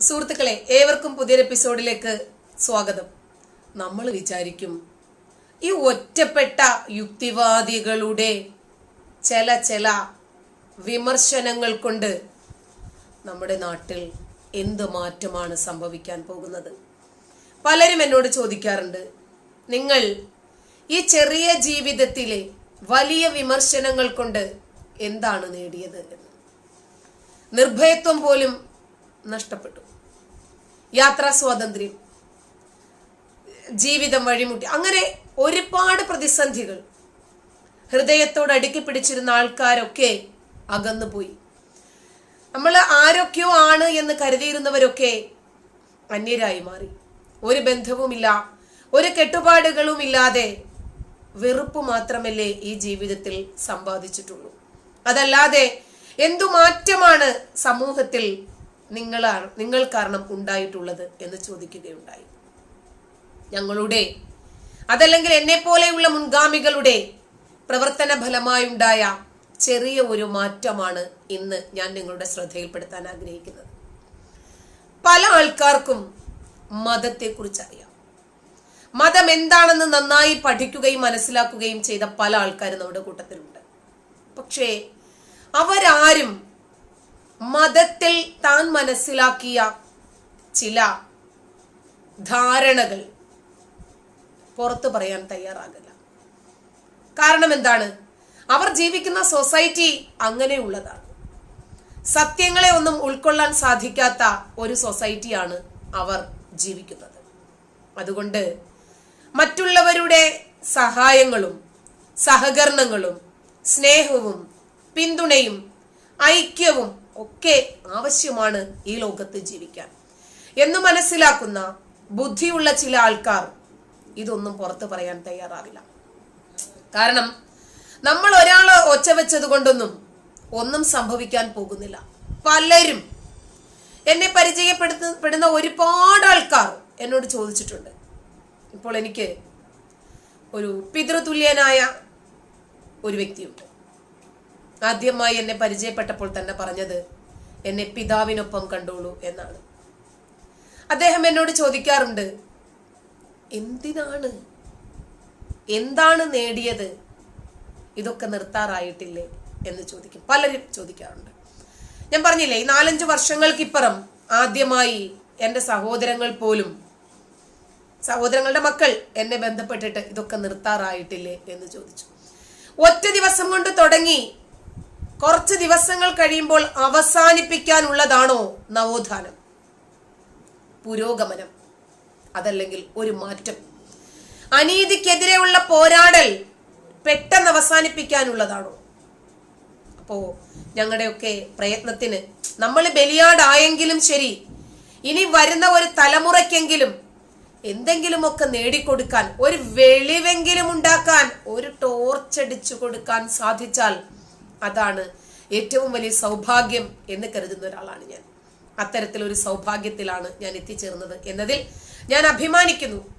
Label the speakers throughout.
Speaker 1: സുഹൃത്തുക്കളെ ഏവർക്കും പുതിയൊരു എപ്പിസോഡിലേക്ക് സ്വാഗതം. നമ്മൾ വിചാരിക്കും ഈ ഒറ്റപ്പെട്ട യുക്തിവാദികളുടെ ചില ചില വിമർശനങ്ങൾ കൊണ്ട് നമ്മുടെ നാട്ടിൽ എന്ത് മാറ്റമാണ് സംഭവിക്കാൻ പോകുന്നത്? പലരും എന്നോട് ചോദിക്കാറുണ്ട് നിങ്ങൾ ഈ ചെറിയ ജീവിതത്തിലെ വലിയ വിമർശനങ്ങൾ കൊണ്ട് എന്താണ് നേടിയത്? എന്ന്. നിർഭയത്വം പോലും നഷ്ടപ്പെട്ടു. യാത്രാ സ്വാതന്ത്ര്യം ജീവിതം വഴിമുട്ടി അങ്ങനെ ഒരുപാട് പ്രതിസന്ധികൾ. ഹൃദയത്തോട് അടുക്കി പിടിച്ചിരുന്ന ആൾക്കാരൊക്കെ അകന്നു പോയി നമ്മൾ ആരൊക്കെയോ ആണ് എന്ന് കരുതിയിരുന്നവരൊക്കെ അന്യരായി മാറി. ഒരു ബന്ധവുമില്ല ഒരു കെട്ടുപാടുകളും ഇല്ലാതെ വെറുപ്പ് മാത്രമല്ലേ ഈ ജീവിതത്തിൽ സമ്പാദിച്ചിട്ടുള്ളൂ. അതല്ലാതെ എന്തു മാറ്റമാണ് സമൂഹത്തിൽ നിങ്ങളാണ് നിങ്ങൾ കാരണം ഉണ്ടായിട്ടുള്ളത് എന്ന് ചോദിക്കുകയുണ്ടായി. ഞങ്ങളുടെ അതല്ലെങ്കിൽ എന്നെ പോലെയുള്ള മുൻഗാമികളുടെ പ്രവർത്തന ഫലമായുണ്ടായ ചെറിയ ഒരു മാറ്റമാണ് ഇന്ന് ഞാൻ നിങ്ങളുടെ ശ്രദ്ധയിൽപ്പെടുത്താൻ ആഗ്രഹിക്കുന്നത്. പല ആൾക്കാർക്കും മതത്തെക്കുറിച്ച് അറിയാം മതം എന്താണെന്ന് നന്നായി പഠിക്കുകയും മനസ്സിലാക്കുകയും ചെയ്ത പല ആൾക്കാരും നമ്മുടെ കൂട്ടത്തിലുണ്ട്. പക്ഷേ അവരാരും മതത്തിൽ താൻ മനസ്സിലാക്കിയ ചില ധാരണകൾ പുറത്തു പറയാൻ തയ്യാറാകില്ല. കാരണം എന്താണ്? അവർ ജീവിക്കുന്ന സൊസൈറ്റി അങ്ങനെയുള്ളതാണ് സത്യങ്ങളെ ഒന്നും ഉൾക്കൊള്ളാൻ സാധിക്കാത്ത ഒരു സൊസൈറ്റിയാണ് അവർ ജീവിക്കുന്നത്. അതുകൊണ്ട് മറ്റുള്ളവരുടെ സഹായങ്ങളും സഹകരണങ്ങളും സ്നേഹവും പിന്തുണയും ഐക്യവും ഒക്കെ ആവശ്യമാണ് ഈ ലോകത്ത് ജീവിക്കാൻ. എന്ന് മനസ്സിലാക്കുന്ന ബുദ്ധിയുള്ള ചില ആൾക്കാർ ഇതൊന്നും പുറത്തു പറയാൻ തയ്യാറാവില്ല. കാരണം നമ്മൾ ഒരാൾ ഒച്ച വെച്ചത് കൊണ്ടൊന്നും ഒന്നും സംഭവിക്കാൻ പോകുന്നില്ല. പലരും എന്നെ പരിചയപ്പെടുത്തപ്പെടുന്ന ഒരുപാട് ആൾക്കാർ എന്നോട് ചോദിച്ചിട്ടുണ്ട്. ഇപ്പോൾ എനിക്ക് ഒരു പിതൃതുല്യനായ ഒരു വ്യക്തിയുണ്ട്. ആദ്യമായി എന്നെ പരിചയപ്പെട്ടപ്പോൾ തന്നെ പറഞ്ഞത് എന്നെ പിതാവിനൊപ്പം കണ്ടോളൂ എന്നാണ്. അദ്ദേഹം എന്നോട് ചോദിക്കാറുണ്ട് എന്തിനാണ്? എന്താണ് നേടിയത്? ഇതൊക്കെ നിർത്താറായിട്ടില്ലേ? എന്ന് ചോദിക്കും. പലരും ചോദിക്കാറുണ്ട്. ഞാൻ പറഞ്ഞില്ലേ ഈ നാലഞ്ച് വർഷങ്ങൾക്കിപ്പുറം ആദ്യമായി എന്റെ സഹോദരങ്ങൾ പോലും സഹോദരങ്ങളുടെ മക്കൾ എന്നെ ബന്ധപ്പെട്ടിട്ട് ഇതൊക്കെ നിർത്താറായിട്ടില്ലേ എന്ന് ചോദിച്ചു. ഒറ്റ ദിവസം കൊണ്ട് തുടങ്ങി കുറച്ച് ദിവസങ്ങൾ കഴിയുമ്പോൾ അവസാനിപ്പിക്കാനുള്ളതാണോ നവോത്ഥാനം? പുരോഗമനം. അതല്ലെങ്കിൽ ഒരു മാറ്റം. അനീതിക്കെതിരെയുള്ള പോരാടൽ പെട്ടെന്ന് അവസാനിപ്പിക്കാനുള്ളതാണോ? അപ്പോ ഞങ്ങളുടെയൊക്കെ പ്രയത്നത്തിന് നമ്മൾ ബലിയാടായെങ്കിലും ശരി ഇനി വരുന്ന ഒരു തലമുറയ്ക്കെങ്കിലും എന്തെങ്കിലുമൊക്കെ നേടിക്കൊടുക്കാൻ ഒരു വെളിവെങ്കിലും ഉണ്ടാക്കാൻ ഒരു ടോർച്ചടിച്ചു കൊടുക്കാൻ സാധിച്ചാൽ അതാണ് ഏറ്റവും വലിയ സൗഭാഗ്യം എന്ന് കരുതുന്ന ഒരാളാണ് ഞാൻ. അത്തരത്തിലൊരു സൗഭാഗ്യത്തിലാണ് ഞാൻ എത്തിച്ചേർന്നത് എന്നതിൽ ഞാൻ അഭിമാനിക്കുന്നു.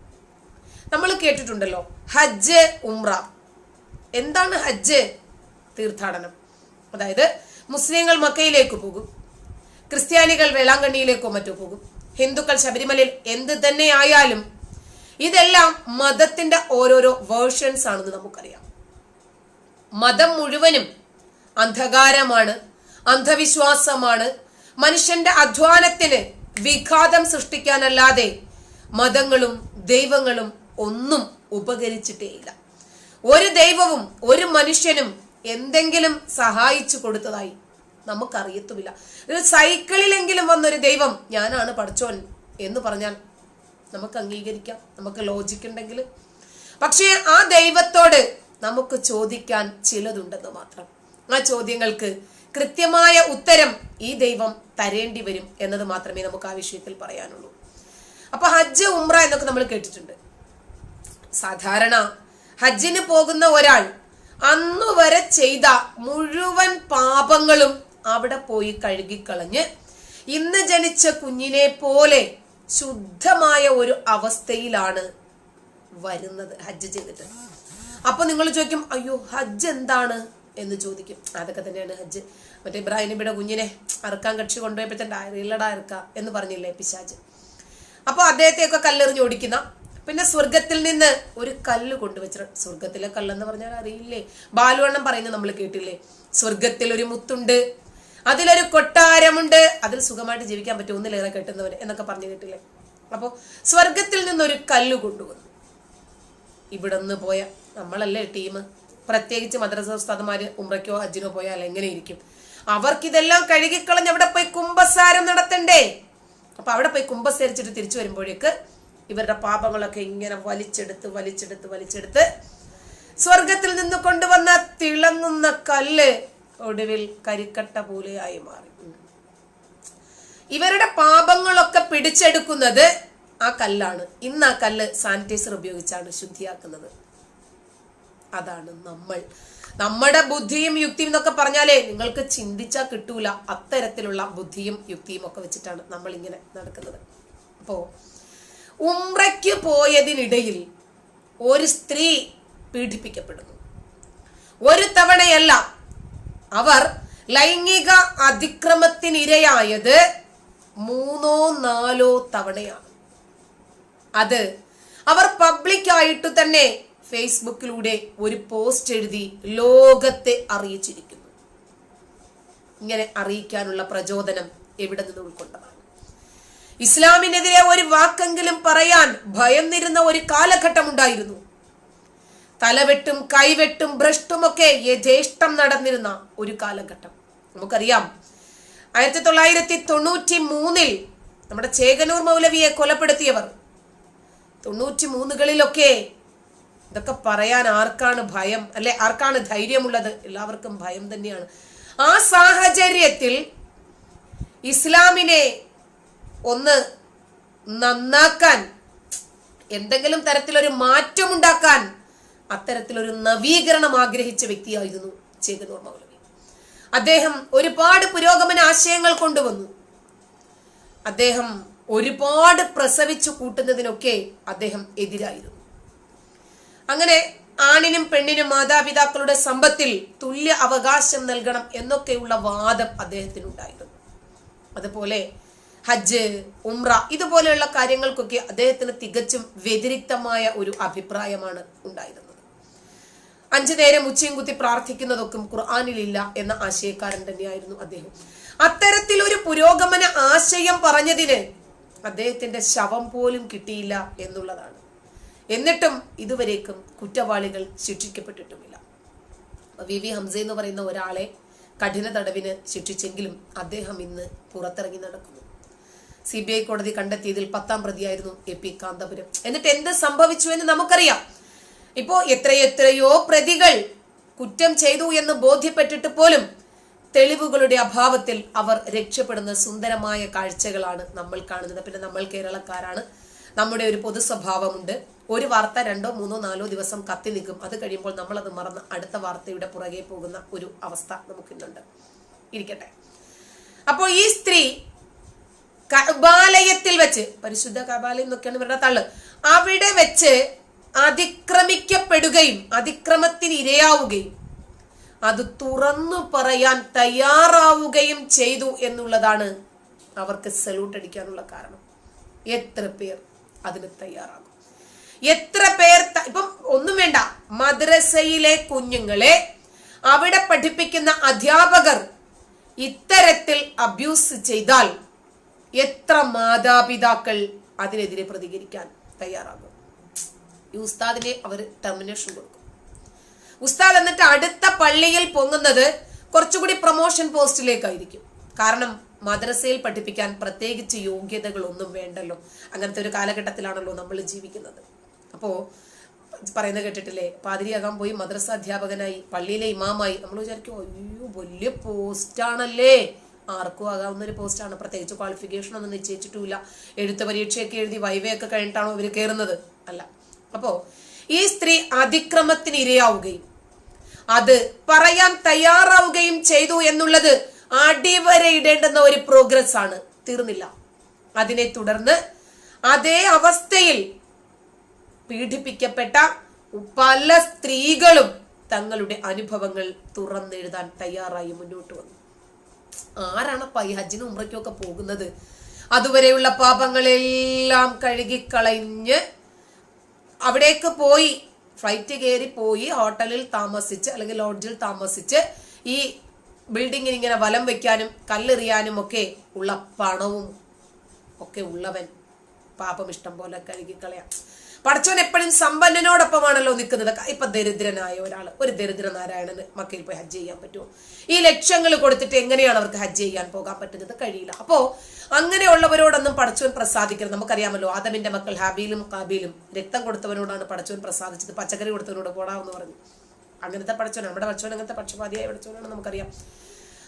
Speaker 1: നമ്മൾ കേട്ടിട്ടുണ്ടല്ലോ ഹജ്ജ് ഉംറ. എന്താണ് ഹജ്ജ്? തീർത്ഥാടനം. അതായത് മുസ്ലിങ്ങൾ മക്കയിലേക്ക് പോകും ക്രിസ്ത്യാനികൾ വേളാങ്കണ്ണിയിലേക്കോ മറ്റോ പോകും ഹിന്ദുക്കൾ ശബരിമലയിൽ എന്ത് തന്നെ ആയാലും ഇതെല്ലാം മതത്തിന്റെ ഓരോരോ വേർഷൻസ് ആണെന്ന് നമുക്കറിയാം. മതം മുഴുവനും അന്ധകാരമാണ് അന്ധവിശ്വാസമാണ്. മനുഷ്യന്റെ അധ്വാനത്തിന് വിഘാതം സൃഷ്ടിക്കാനല്ലാതെ മതങ്ങളും ദൈവങ്ങളും ഒന്നും ഉപകരിച്ചിട്ടേയില്ല. ഒരു ദൈവവും ഒരു മനുഷ്യനും എന്തെങ്കിലും സഹായിച്ചു കൊടുത്തതായി നമുക്കറിയത്തുമില്ല. ഒരു സൈക്കിളിലെങ്കിലും വന്നൊരു ദൈവം ഞാനാണ് പഠിച്ചോൻ എന്ന് പറഞ്ഞാൽ നമുക്ക് അംഗീകരിക്കാം നമുക്ക് ലോജിക് ഉണ്ടെങ്കിൽ. പക്ഷേ ആ ദൈവത്തോട് നമുക്ക് ചോദിക്കാൻ ചിലതുണ്ടെന്ന് മാത്രം. ആ ചോദ്യങ്ങൾക്ക് കൃത്യമായ ഉത്തരം ഈ ദൈവം തരേണ്ടി വരും എന്നത് മാത്രമേ നമുക്ക് ആ വിഷയത്തിൽ പറയാനുള്ളൂ. അപ്പൊ ഹജ്ജ് ഉംറ എന്നൊക്കെ നമ്മൾ കേട്ടിട്ടുണ്ട്. സാധാരണ ഹജ്ജിന് പോകുന്ന ഒരാൾ അന്നു വരെ ചെയ്ത മുഴുവൻ പാപങ്ങളും അവിടെ പോയി കഴുകിക്കളഞ്ഞ് ഇന്ന് ജനിച്ച കുഞ്ഞിനെ പോലെ ശുദ്ധമായ ഒരു അവസ്ഥയിലാണ് വരുന്നത് ഹജ്ജ് ചെയ്തിട്ട്. അപ്പൊ നിങ്ങൾ ചോദിക്കും അയ്യോ ഹജ്ജ് എന്താണ്? എന്ന് ചോദിക്കും. അതൊക്കെ തന്നെയാണ് ഹജ്ജ്. മറ്റേ ഇബ്രാഹിം നബിയുടെ കുഞ്ഞിനെ അറുക്കാൻ കക്ഷി കൊണ്ടുപോയപ്പോഴത്തെ ഇല്ലടാ അറുക്കാം എന്ന് പറഞ്ഞില്ലേ പിശാജ്. അപ്പോൾ അദ്ദേഹത്തെയൊക്കെ കല്ലെറിഞ്ഞ് ഓടിക്കുന്ന പിന്നെ സ്വർഗത്തിൽ നിന്ന് ഒരു കല്ല് കൊണ്ടുവച്ച സ്വർഗത്തിലെ കല്ലെന്ന് പറഞ്ഞാൽ അറിയില്ലേ? ബാലുവണ്ണം പറയുന്നത് നമ്മൾ കേട്ടില്ലേ? സ്വർഗത്തിൽ ഒരു മുത്തുണ്ട് അതിലൊരു കൊട്ടാരമുണ്ട് അതിൽ സുഖമായിട്ട് ജീവിക്കാൻ പറ്റും ഒന്നിലേറെ കെട്ടുന്നവർ എന്നൊക്കെ പറഞ്ഞു കേട്ടില്ലേ? അപ്പോൾ സ്വർഗത്തിൽ നിന്നൊരു കല്ല് കൊണ്ടുവന്നു. ഇവിടെ നിന്ന് പോയ നമ്മളല്ലേ ടീം? പ്രത്യേകിച്ച് മദ്രസ ഉസ്താദുമാര് ഉമ്രയ്ക്കോ ഹജ്ജിനോ പോയാൽ എങ്ങനെ ഇരിക്കും? അവർക്കിതെല്ലാം കഴുകിക്കളഞ്ഞ് അവിടെ പോയി കുംഭസാരം നടത്തണ്ടേ? അപ്പൊ അവിടെ പോയി കുംഭസരിച്ചിട്ട് തിരിച്ചു വരുമ്പോഴേക്ക് ഇവരുടെ പാപങ്ങളൊക്കെ ഇങ്ങനെ വലിച്ചെടുത്ത് വലിച്ചെടുത്ത് വലിച്ചെടുത്ത് സ്വർഗത്തിൽ നിന്ന് കൊണ്ടുവന്ന തിളങ്ങുന്ന കല്ല് ഒടുവിൽ കരിക്കട്ട പോലെയായി മാറി. ഇവരുടെ പാപങ്ങളൊക്കെ പിടിച്ചെടുക്കുന്നത് ആ കല്ലാണ്. ഇന്ന് ആ കല്ല് സാനിറ്റൈസർ ഉപയോഗിച്ചാണ് ശുദ്ധിയാക്കുന്നത്. അതാണ് നമ്മൾ. നമ്മുടെ ബുദ്ധിയും യുക്തിയും എന്നൊക്കെ പറഞ്ഞാലേ നിങ്ങൾക്ക് ചിന്തിച്ചാൽ കിട്ടൂല. അത്തരത്തിലുള്ള ബുദ്ധിയും യുക്തിയും ഒക്കെ വെച്ചിട്ടാണ് നമ്മൾ ഇങ്ങനെ നടക്കുന്നത്. അപ്പോ ഉംറയ്ക്ക് പോയതിനിടയിൽ ഒരു സ്ത്രീ പീഡിപ്പിക്കപ്പെടുന്നു. ഒരു തവണയല്ല അവർ ലൈംഗിക അതിക്രമത്തിനിരയായത് മൂന്നോ നാലോ തവണയാണ്. അത് അവർ പബ്ലിക്കായിട്ട് തന്നെ ഫേസ്ബുക്കിലൂടെ ഒരു പോസ്റ്റ് എഴുതി ലോകത്തെ അറിയിച്ചിരിക്കുന്നു. ഇങ്ങനെ അറിയിക്കാനുള്ള പ്രചോദനം എവിടെ നിന്ന് ഉൾക്കൊണ്ടതാണ്? ഇസ്ലാമിനെതിരെ ഒരു വാക്കെങ്കിലും പറയാൻ ഭയന്നിരുന്ന ഒരു കാലഘട്ടം ഉണ്ടായിരുന്നു. തലവെട്ടും കൈവെട്ടും ഭ്രഷ്ടുമൊക്കെ യഥേഷ്ടം നടന്നിരുന്ന ഒരു കാലഘട്ടം. നമുക്കറിയാം ആയിരത്തി തൊള്ളായിരത്തി തൊണ്ണൂറ്റി മൂന്നിൽ നമ്മുടെ ചേകനൂർ മൗലവിയെ കൊലപ്പെടുത്തിയവർ. തൊണ്ണൂറ്റി മൂന്നുകളിലൊക്കെ ഇതൊക്കെ പറയാൻ ആർക്കാണ് ഭയം? അല്ലെ? ആർക്കാണ് ധൈര്യമുള്ളത്? എല്ലാവർക്കും ഭയം തന്നെയാണ്. ആ സാഹചര്യത്തിൽ ഇസ്ലാമിനെ ഒന്ന് നന്നാക്കാൻ എന്തെങ്കിലും തരത്തിലൊരു മാറ്റമുണ്ടാക്കാൻ അത്തരത്തിലൊരു നവീകരണം ആഗ്രഹിച്ച വ്യക്തിയായിരുന്നു മൗലവി. അദ്ദേഹം ഒരുപാട് പുരോഗമന ആശയങ്ങൾ കൊണ്ടുവന്നു. അദ്ദേഹം ഒരുപാട് പ്രസവിച്ചു കൂട്ടുന്നതിനൊക്കെ അദ്ദേഹം എതിരായിരുന്നു. അങ്ങനെ ആണിനും പെണ്ണിനും മാതാപിതാക്കളുടെ സമ്പത്തിൽ തുല്യ അവകാശം നൽകണം എന്നൊക്കെയുള്ള വാദം അദ്ദേഹത്തിനുണ്ടായിരുന്നു. അതുപോലെ ഹജ്ജ് ഉംറ ഇതുപോലെയുള്ള കാര്യങ്ങൾക്കൊക്കെ അദ്ദേഹത്തിന് തികച്ചും വ്യതിരിക്തമായ ഒരു അഭിപ്രായമാണ് ഉണ്ടായിരുന്നത്. അഞ്ചു നേരം ഉച്ചയും കുത്തി പ്രാർത്ഥിക്കുന്നതൊക്കെ ഖുർആാനിലില്ല എന്ന ആശയക്കാരൻ തന്നെയായിരുന്നു അദ്ദേഹം. അത്തരത്തിൽ ഒരു പുരോഗമന ആശയം പറഞ്ഞതിന് അദ്ദേഹത്തിന്റെ ശവം പോലും കിട്ടിയില്ല എന്നുള്ളതാണ്. എന്നിട്ടും ഇതുവരേക്കും കുറ്റവാളികൾ ശിക്ഷിക്കപ്പെട്ടിട്ടുമില്ല. വി വി ഹംസ എന്ന് പറയുന്ന ഒരാളെ കഠിന തടവിന് ശിക്ഷിച്ചെങ്കിലും അദ്ദേഹം ഇന്ന് പുറത്തിറങ്ങി നടക്കുന്നു. സി ബി ഐ കോടതി കണ്ടെത്തിയതിൽ പത്താം പ്രതിയായിരുന്നു എ പി കാന്തപുരം. എന്നിട്ട് എന്ത് സംഭവിച്ചു എന്ന് നമുക്കറിയാം. ഇപ്പോ എത്രയെത്രയോ പ്രതികൾ കുറ്റം ചെയ്തു എന്ന് ബോധ്യപ്പെട്ടിട്ട് പോലും തെളിവുകളുടെ അഭാവത്തിൽ അവർ രക്ഷപ്പെടുന്ന സുന്ദരമായ കാഴ്ചകളാണ് നമ്മൾ കാണുന്നത്. പിന്നെ നമ്മൾ കേരളക്കാരാണ്. നമ്മുടെ ഒരു പൊതു സ്വഭാവമുണ്ട് ഒരു വാർത്ത രണ്ടോ മൂന്നോ നാലോ ദിവസം കത്തി നിൽക്കും. അത് കഴിയുമ്പോൾ നമ്മൾ അത് മറന്ന് അടുത്ത വാർത്തയുടെ പുറകെ പോകുന്ന ഒരു അവസ്ഥ നമുക്കിന്നുണ്ട്. ഇരിക്കട്ടെ. അപ്പോൾ ഈ സ്ത്രീ കബാലയത്തിൽ വെച്ച് പരിശുദ്ധ കബാലയം എന്നൊക്കെയാണ് ഇവരുടെ തള്ള് അവിടെ വെച്ച് അതിക്രമിക്കപ്പെടുകയും അതിക്രമത്തിന് ഇരയാവുകയും അത് തുറന്നു പറയാൻ തയ്യാറാവുകയും ചെയ്തു എന്നുള്ളതാണ് അവർക്ക് സല്യൂട്ട് അടിക്കാനുള്ള കാരണം. എത്ര പേർ അതിന് തയ്യാറാകും എത്ര പേർ ഇപ്പം ഒന്നും വേണ്ട. മദ്രസയിലെ കുഞ്ഞുങ്ങളെ അവിടെ പഠിപ്പിക്കുന്ന അധ്യാപകർ ഇത്തരത്തിൽ അബ്യൂസ് ചെയ്താൽ എത്ര മാതാപിതാക്കൾ അതിനെതിരെ പ്രതികരിക്കാൻ തയ്യാറാകും. ഈ ഉസ്താദിനെ അവർ ടെർമിനേഷൻ കൊടുക്കും. ഉസ്താദ് എന്നിട്ട് അടുത്ത പള്ളിയിൽ പൊങ്ങുന്നത് കുറച്ചുകൂടി പ്രൊമോഷൻ പോസ്റ്റിലേക്കായിരിക്കും കാരണം മദ്രസയിൽ പഠിപ്പിക്കാൻ പ്രത്യേകിച്ച് യോഗ്യതകളൊന്നും വേണ്ടല്ലോ. അങ്ങനത്തെ ഒരു കാലഘട്ടത്തിലാണല്ലോ നമ്മൾ ജീവിക്കുന്നത്. അപ്പോൾ പറയുന്നത് കേട്ടിട്ടില്ലേ? പാതിരിയാകാൻ പോയി മദ്രസ അധ്യാപകനായി പള്ളിയിലെ ഇമാമായി. നമ്മൾ വിചാരിക്കും അയ്യോ വലിയ പോസ്റ്റാണല്ലേ ആർക്കും ആകാവുന്ന ഒരു പോസ്റ്റാണ് പ്രത്യേകിച്ച് ക്വാളിഫിക്കേഷൻ ഒന്നും നിശ്ചയിച്ചിട്ടുമില്ല. എഴുത്ത് പരീക്ഷയൊക്കെ എഴുതി വൈവയൊക്കെ കഴിഞ്ഞിട്ടാണോ ഇവർ കയറുന്നത് അല്ല. അപ്പോ ഈ സ്ത്രീ അതിക്രമത്തിന് ഇരയാവുകയും അത് പറയാൻ തയ്യാറാവുകയും ചെയ്തു എന്നുള്ളത് അടിവരയിടേണ്ടുന്ന ഒരു പ്രോഗ്രസ് ആണ്. തീർന്നില്ല. അതിനെ തുടർന്ന് അതേ അവസ്ഥയിൽ പീഡിപ്പിക്കപ്പെട്ട പല സ്ത്രീകളും തങ്ങളുടെ അനുഭവങ്ങൾ തുറന്നെഴുതാൻ തയ്യാറായി മുന്നോട്ട് വന്നു. ആരാണ് ഈ ഹജ്ജിനും പോകുന്നത്? അതുവരെയുള്ള പാപങ്ങളെല്ലാം കഴുകിക്കളഞ്ഞ് അവിടേക്ക് പോയി ഫ്ലൈറ്റ് കയറി പോയി ഹോട്ടലിൽ താമസിച്ച് അല്ലെങ്കിൽ ലോഡ്ജിൽ താമസിച്ച് ഈ ബിൽഡിങ്ങിന് ഇങ്ങനെ വലം വെക്കാനും കല്ലെറിയാനും ഒക്കെ ഉള്ള പണവും ഒക്കെ ഉള്ളവൻ പാപം ഇഷ്ടം പോലെ കഴുകിക്കളയാം. പടച്ചവൻ എപ്പോഴും സമ്പന്നനോടൊപ്പമാണല്ലോ നിൽക്കുന്നത്. ഇപ്പൊ ദരിദ്രനായ ഒരാൾ ഒരു ദരിദ്ര മക്കയിൽ പോയി ഹജ്ജ് ചെയ്യാൻ പറ്റുമോ? ഈ ലക്ഷ്യങ്ങൾ കൊടുത്തിട്ട് എങ്ങനെയാണ് അവർക്ക് ഹജ്ജ് ചെയ്യാൻ പോകാൻ പറ്റുന്നത്? കഴിയില്ല. അപ്പോ അങ്ങനെയുള്ളവരോടൊന്നും പടച്ചവൻ പ്രസാദിക്കരുത്. നമുക്കറിയാമല്ലോ ആദമിന്റെ മക്കൾ ഹാബിയിലും കാബിയിലും രക്തം കൊടുത്തവനോടാണ് പടച്ചവൻ പ്രസാദിച്ചത്. പച്ചക്കറി കൊടുത്തവനോട് പോടാമെന്ന് പറഞ്ഞു. അങ്ങനത്തെ പടച്ചവൻ നമ്മുടെ പടച്ചവൻ അങ്ങനത്തെ പക്ഷപാതിയായ പടച്ചവനാണ് നമുക്കറിയാം.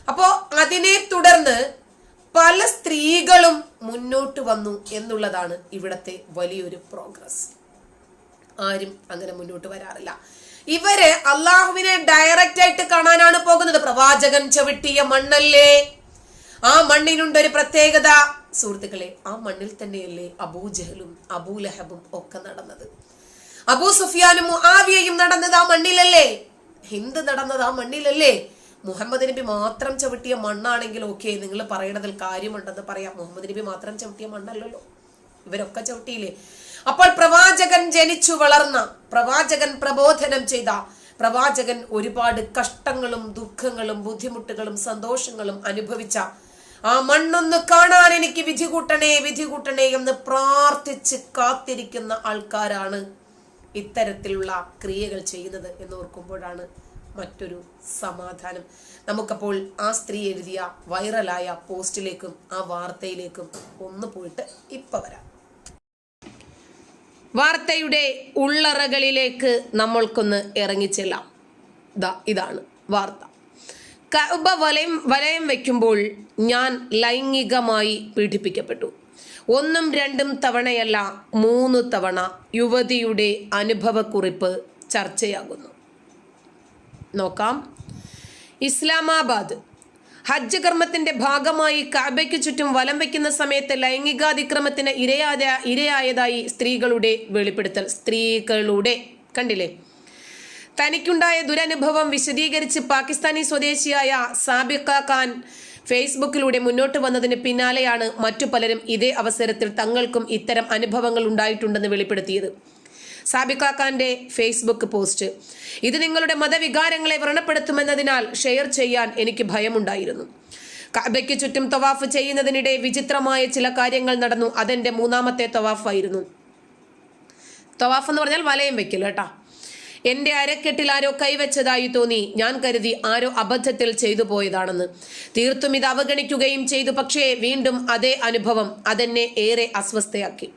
Speaker 1: അപ്പോ അതിനെ തുടർന്ന് പല സ്ത്രീകളും മുന്നോട്ട് വന്നു എന്നുള്ളതാണ് ഇവിടത്തെ വലിയൊരു പ്രോഗ്രസ്. ആരും അങ്ങനെ മുന്നോട്ട് വരാറില്ല. ഇവർ അള്ളാഹുവിനെ ഡയറക്റ്റ് ആയിട്ട് കാണാനാണ് പോകുന്നത്. പ്രവാചകൻ ചവിട്ടിയ മണ്ണല്ലേ? ആ മണ്ണിനുണ്ട് ഒരു പ്രത്യേകത. സുഹൃത്തുക്കളെ ആ മണ്ണിൽ തന്നെയല്ലേ അബൂജഹലും അബൂലഹബും ഒക്കെ നടന്നത്. അബൂ സുഫിയാനും ആവിയയും നടന്നത് ആ മണ്ണിലല്ലേ? ഹിന്ദ് നടന്നത് ആ മണ്ണിലല്ലേ? മുഹമ്മദ് നബി മാത്രം ചവിട്ടിയ മണ്ണാണെങ്കിൽ ഓക്കെ നിങ്ങൾ പറയണതിൽ കാര്യമുണ്ടെന്ന് പറയാം. മുഹമ്മദ് നബി മാത്രം ചവിട്ടിയ മണ്ണല്ലല്ലോ. ഇവരൊക്കെ ചവിട്ടിയില്ലേ? അപ്പോൾ പ്രവാചകൻ ജനിച്ചു വളർന്ന പ്രവാചകൻ പ്രബോധനം ചെയ്ത പ്രവാചകൻ ഒരുപാട് കഷ്ടങ്ങളും ദുഃഖങ്ങളും ബുദ്ധിമുട്ടുകളും സന്തോഷങ്ങളും അനുഭവിച്ച ആ മണ്ണൊന്ന് കാണാൻ എനിക്ക് വിധി കൂട്ടണേ വിധി കൂട്ടണേ എന്ന് പ്രാർത്ഥിച്ച് കാത്തിരിക്കുന്ന ആൾക്കാരാണ് ഇത്തരത്തിലുള്ള ക്രിയകൾ ചെയ്യുന്നത് എന്ന് ഓർക്കുമ്പോഴാണ് മറ്റൊരു സമാധാനം. നമുക്കപ്പോൾ ആ സ്ത്രീ എഴുതിയ വൈറലായ പോസ്റ്റിലേക്കും ആ വാർത്തയിലേക്കും ഒന്ന് പോയിട്ട് ഇപ്പൊ വരാം. വാർത്തയുടെ ഉള്ളറകളിലേക്ക് നമ്മൾക്കൊന്ന് ഇറങ്ങിച്ചെല്ലാം. ഇതാണ് വാർത്ത. കഅബ വലയം വലയം വയ്ക്കുമ്പോൾ ഞാൻ ലൈംഗികമായി പീഡിപ്പിക്കപ്പെട്ടു. ഒന്നും രണ്ടും തവണയല്ല മൂന്ന് തവണ യുവതിയുടെ അനുഭവക്കുറിപ്പ് ചർച്ചയാകുന്നു. നോക്കാം. ഇസ്ലാമാബാദ് ഹജ്ജ് കർമ്മത്തിന്റെ ഭാഗമായി കാബയ്ക്ക് ചുറ്റും വലം വയ്ക്കുന്ന സമയത്ത് ലൈംഗികാതിക്രമത്തിന് ഇരയായ ഇരയായതായി സ്ത്രീകളുടെ വെളിപ്പെടുത്തൽ. സ്ത്രീകളുടെ കണ്ടില്ലേ? തനിക്കുണ്ടായ ദുരനുഭവം വിശദീകരിച്ച് പാകിസ്ഥാനി സ്വദേശിയായ സാബിഖ ഖാൻ ഫേസ്ബുക്കിലൂടെ മുന്നോട്ട് വന്നതിന് പിന്നാലെയാണ് മറ്റു പലരും ഇതേ അവസരത്തിൽ തങ്ങൾക്കും ഇത്തരം അനുഭവങ്ങൾ ഉണ്ടായിട്ടുണ്ടെന്ന് വെളിപ്പെടുത്തിയത്. സാബിക്ക ഖാന്റെ ഫേസ്ബുക്ക് പോസ്റ്റ്. ഇത് നിങ്ങളുടെ മതവികാരങ്ങളെ വ്രണപ്പെടുത്തുമെന്നതിനാൽ ഷെയർ ചെയ്യാൻ എനിക്ക് ഭയമുണ്ടായിരുന്നു. കബയ്ക്ക് ചുറ്റും തവാഫ് ചെയ്യുന്നതിനിടെ വിചിത്രമായ ചില കാര്യങ്ങൾ നടന്നു. അതെന്റെ മൂന്നാമത്തെ തവാഫായിരുന്നു. തവാഫ് എന്ന് പറഞ്ഞാൽ വലയം വെക്കൽ കേട്ടാ. എന്റെ അരക്കെട്ടിൽ ആരോ കൈവച്ചതായി തോന്നി. ഞാൻ കരുതി ആരോ അബദ്ധത്തിൽ ചെയ്തു പോയതാണെന്ന്. തീർത്തും ഇത് അവഗണിക്കുകയും ചെയ്തു. പക്ഷേ വീണ്ടും അതേ അനുഭവം അതെന്നെ ഏറെ അസ്വസ്ഥയാക്കി.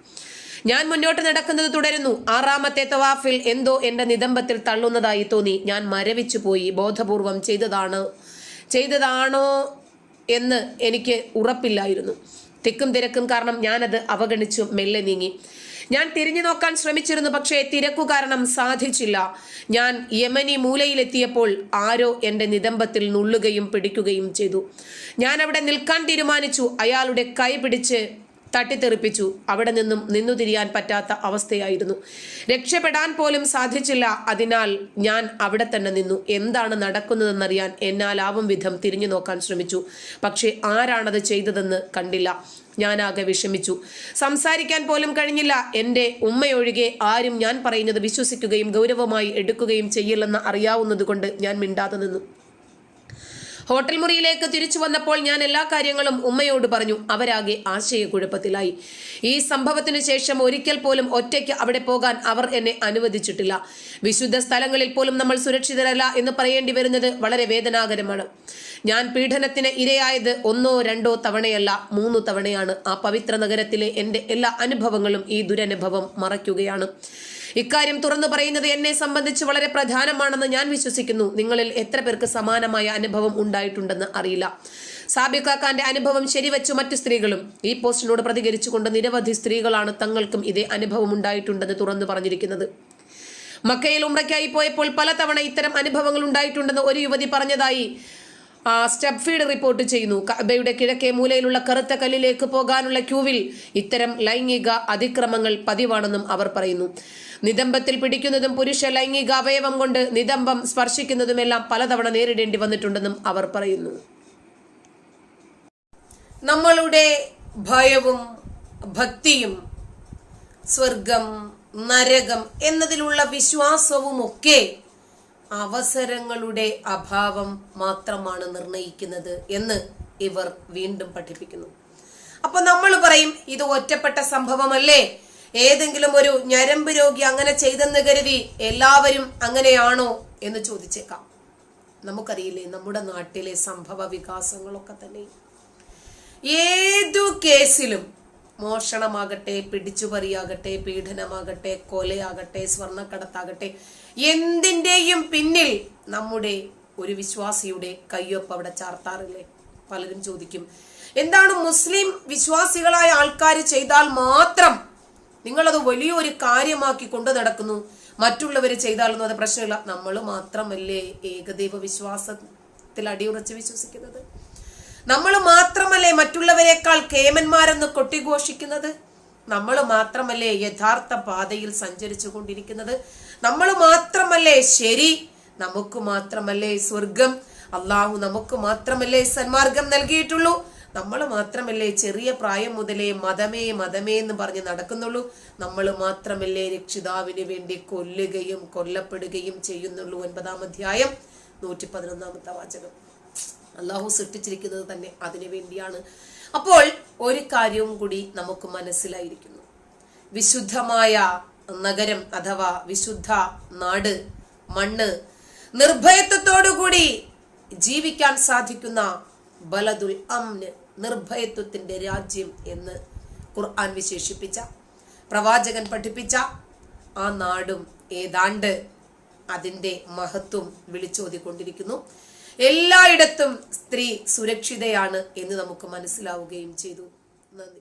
Speaker 1: ഞാൻ മുന്നോട്ട് നടക്കുന്നത് തുടരുന്നു. ആറാമത്തെ തവാഫിൽ എന്തോ എന്റെ നിതംബത്തിൽ തള്ളുന്നതായി തോന്നി. ഞാൻ മരവിച്ചു പോയി. ബോധപൂർവം ചെയ്തതാണ്. ചെയ്തതാണോ എന്ന് എനിക്ക് ഉറപ്പില്ലായിരുന്നു. തിക്കും തിരക്കും കാരണം ഞാനത് അവഗണിച്ചു മെല്ലെ നീങ്ങി. ഞാൻ തിരിഞ്ഞു നോക്കാൻ ശ്രമിച്ചിരുന്നു പക്ഷേ തിരക്കു കാരണം സാധിച്ചില്ല. ഞാൻ യമനി മൂലയിലെത്തിയപ്പോൾ ആരോ എന്റെ നിതംബത്തിൽ നുള്ളുകയും പിടിക്കുകയും ചെയ്തു. ഞാൻ അവിടെ നിൽക്കാൻ തീരുമാനിച്ചു. അയാളുടെ കൈ പിടിച്ച് തട്ടിത്തെറിപ്പിച്ചു. അവിടെ നിന്നും നിന്നു തിരിയാൻ പറ്റാത്ത അവസ്ഥയായിരുന്നു. രക്ഷപ്പെടാൻ പോലും സാധിച്ചില്ല. അതിനാൽ ഞാൻ അവിടെ തന്നെ നിന്നു. എന്താണ് നടക്കുന്നതെന്നറിയാൻ എന്നാലാവും വിധം തിരിഞ്ഞു നോക്കാൻ ശ്രമിച്ചു. പക്ഷേ ആരാണത് ചെയ്തതെന്ന് കണ്ടില്ല. ഞാനാകെ വിഷമിച്ചു. സംസാരിക്കാൻ പോലും കഴിഞ്ഞില്ല. എന്റെ ഉമ്മയൊഴികെ ആരും ഞാൻ പറയുന്നത് വിശ്വസിക്കുകയും ഗൗരവമായി എടുക്കുകയും ചെയ്യില്ലെന്ന് അറിയാവുന്നതുകൊണ്ട് ഞാൻ മിണ്ടാതെ നിന്നു. ഹോട്ടൽ മുറിയിലേക്ക് തിരിച്ചു വന്നപ്പോൾ ഞാൻ എല്ലാ കാര്യങ്ങളും ഉമ്മയോട് പറഞ്ഞു. അവരാകെ ആശയക്കുഴപ്പത്തിലായി. ഈ സംഭവത്തിനു ശേഷം ഒരിക്കൽ പോലും ഒറ്റയ്ക്ക് അവിടെ പോകാൻ അവർ എന്നെ അനുവദിച്ചിട്ടില്ല. വിശുദ്ധ സ്ഥലങ്ങളിൽ പോലും നമ്മൾ സുരക്ഷിതരല്ല എന്ന് പറയേണ്ടി വരുന്നത് വളരെ വേദനാകരമാണ്. ഞാൻ പീഡനത്തിന് ഇരയായത് ഒന്നോ രണ്ടോ തവണയല്ല മൂന്ന് തവണയാണ്. ആ പവിത്ര നഗരത്തിലെ എന്റെ എല്ലാ അനുഭവങ്ങളും ഈ ദുരനുഭവം മറയ്ക്കുകയാണ്. ഇക്കാര്യം തുറന്നു പറയുന്നത് എന്നെ സംബന്ധിച്ച് വളരെ പ്രധാനമാണെന്ന് ഞാൻ വിശ്വസിക്കുന്നു. നിങ്ങളിൽ എത്ര പേർക്ക് സമാനമായ അനുഭവം ഉണ്ടായിട്ടുണ്ടെന്ന് അറിയില്ല. സാബിക്കാക്കാന്റെ അനുഭവം ശരിവച്ചു മറ്റു സ്ത്രീകളും. ഈ പോസ്റ്റിനോട് പ്രതികരിച്ചുകൊണ്ട് നിരവധി സ്ത്രീകളാണ് തങ്ങൾക്കും ഇതേ അനുഭവം ഉണ്ടായിട്ടുണ്ടെന്ന് തുറന്നു പറഞ്ഞിരിക്കുന്നത്. മക്കയിൽ ഉമ്രയ്ക്കായി പോയപ്പോൾ പലതവണ ഇത്തരം അനുഭവങ്ങൾ ഉണ്ടായിട്ടുണ്ടെന്ന് ഒരു യുവതി പറഞ്ഞതായി ആ, സ്റ്റെപ്പ് ഫീഡ് റിപ്പോർട്ട് ചെയ്യുന്നു. കബയുടെ കിഴക്കേ മൂലയിലുള്ള കറുത്ത കല്ലിലേക്ക് പോകാനുള്ള ക്യൂവിൽ ഇത്തരം ലൈംഗിക അതിക്രമങ്ങൾ പതിവാണെന്നും അവർ പറയുന്നു. നിതംബത്തിൽ പിടിക്കുന്നതും പുരുഷ ലൈംഗിക അവയവം കൊണ്ട് നിതംബം സ്പർശിക്കുന്നതുമെല്ലാം പലതവണ നേരിടേണ്ടി വന്നിട്ടുണ്ടെന്നും അവർ പറയുന്നു. നമ്മളുടെ ഭയവും ഭക്തിയും സ്വർഗം നരകം എന്നതിലുള്ള വിശ്വാസവുമൊക്കെ അവസരങ്ങളുടെ അഭാവം മാത്രമാണ് നിർണയിക്കുന്നത് എന്ന് ഇവർ വീണ്ടും പഠിപ്പിക്കുന്നു. അപ്പൊ നമ്മൾ പറയും ഇത് ഒറ്റപ്പെട്ട സംഭവമല്ലേ? ഏതെങ്കിലും ഒരു ഞരമ്പ് രോഗി അങ്ങനെ ചെയ്തെന്ന് കരുതി എല്ലാവരും അങ്ങനെയാണോ എന്ന് ചോദിച്ചേക്കാം. നമുക്കറിയില്ലേ നമ്മുടെ നാട്ടിലെ സംഭവ വികാസങ്ങളൊക്കെ തന്നെ ഏതു കേസിലും മോഷണമാകട്ടെ പിടിച്ചുപറിയാകട്ടെ പീഡനമാകട്ടെ കൊലയാകട്ടെ സ്വർണക്കടത്താകട്ടെ എന്തിന്റെയും പിന്നിൽ നമ്മുടെ ഒരു വിശ്വാസിയുടെ കയ്യൊപ്പ് അവിടെ ചാർത്താറില്ലേ? പലരും ചോദിക്കും. എന്താണ് മുസ്ലിം വിശ്വാസികളായ ആൾക്കാർ ചെയ്താൽ മാത്രം നിങ്ങളത് വലിയൊരു കാര്യമാക്കി കൊണ്ടു നടക്കുന്നു? മറ്റുള്ളവർ ചെയ്താലൊന്നും അത് പ്രശ്നമില്ല. നമ്മൾ മാത്രമല്ലേ ഏകദൈവ വിശ്വാസത്തിൽ അടിയുറച്ച് വിശ്വസിക്കുന്നത്? നമ്മൾ മാത്രമല്ലേ മറ്റുള്ളവരെക്കാൾ കേമന്മാരെന്ന് കൊട്ടിഘോഷിക്കുന്നത്? നമ്മൾ മാത്രമല്ലേ യഥാർത്ഥ പാതയിൽ സഞ്ചരിച്ചു കൊണ്ടിരിക്കുന്നത്? നമ്മൾ മാത്രമല്ലേ ശരി നമുക്ക് മാത്രമല്ലേ സ്വർഗം അള്ളാഹു നമുക്ക് മാത്രമല്ലേ സന്മാർഗം നൽകിയിട്ടുള്ളൂ? നമ്മൾ മാത്രമല്ലേ ചെറിയ പ്രായം മുതലേ മതമേ മതമേ എന്ന് പറഞ്ഞ് നടക്കുന്നുള്ളൂ? നമ്മൾ മാത്രമല്ലേ രക്ഷിതാവിന് വേണ്ടി കൊല്ലുകയും കൊല്ലപ്പെടുകയും ചെയ്യുന്നുള്ളൂ? ഒൻപതാം അധ്യായം നൂറ്റി പതിനൊന്നാമത്തെ വാചകം. അള്ളാഹു സൃഷ്ടിച്ചിരിക്കുന്നത് തന്നെ അതിനു വേണ്ടിയാണ്. അപ്പോൾ ഒരു കാര്യവും കൂടി നമുക്ക് മനസ്സിലായിരിക്കുന്നു. വിശുദ്ധമായ നഗരം അഥവാ വിശുദ്ധ നാട് മണ്ണ് നിർഭയത്വത്തോടുകൂടി ജീവിക്കാൻ സാധിക്കുന്ന ബലദുൽ അംന് നിർഭയത്വത്തിന്റെ രാജ്യം എന്ന് ഖുർആൻ വിശേഷിപ്പിച്ച പ്രവാചകൻ പഠിപ്പിച്ച ആ നാടും ഏതാണ്ട് അതിന്റെ മഹത്വം വിളിച്ചോതിക്കൊണ്ടിരിക്കുന്നു. എല്ലായിടത്തും സ്ത്രീ സുരക്ഷിതയാണ് എന്ന് നമുക്ക് മനസ്സിലാവുകയും ചെയ്തു. നന്ദി.